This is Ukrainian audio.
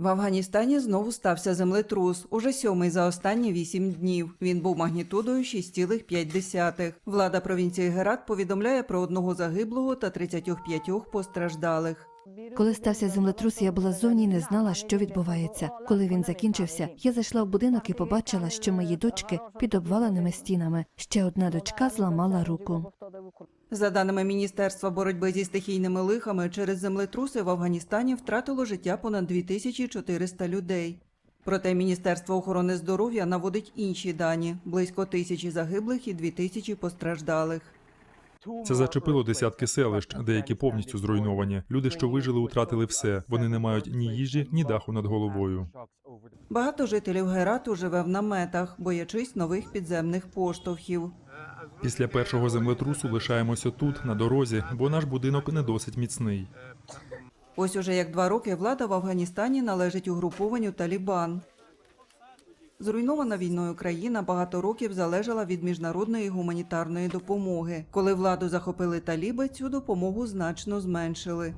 В Афганістані знову стався землетрус, уже сьомий за останні вісім днів. Він був магнітудою 6,5. Влада провінції Герат повідомляє про одного загиблого та 35 постраждалих. Коли стався землетрус, я була зовні і не знала, що відбувається. Коли він закінчився, я зайшла в будинок і побачила, що мої дочки під обваленими стінами. Ще одна дочка зламала руку. За даними Міністерства боротьби зі стихійними лихами, через землетруси в Афганістані втратило життя понад 2400 людей. Проте Міністерство охорони здоров'я наводить інші дані: близько тисячі загиблих і 2000 постраждалих. Це зачепило десятки селищ, деякі повністю зруйновані. Люди, що вижили, втратили все. Вони не мають ні їжі, ні даху над головою. Багато жителів Герату живе в наметах, боячись нових підземних поштовхів. Після першого землетрусу лишаємося тут, на дорозі, бо наш будинок не досить міцний. Ось уже як два роки влада в Афганістані належить угрупованню Талібан. Зруйнована війною країна багато років залежала від міжнародної гуманітарної допомоги. Коли владу захопили таліби, цю допомогу значно зменшили.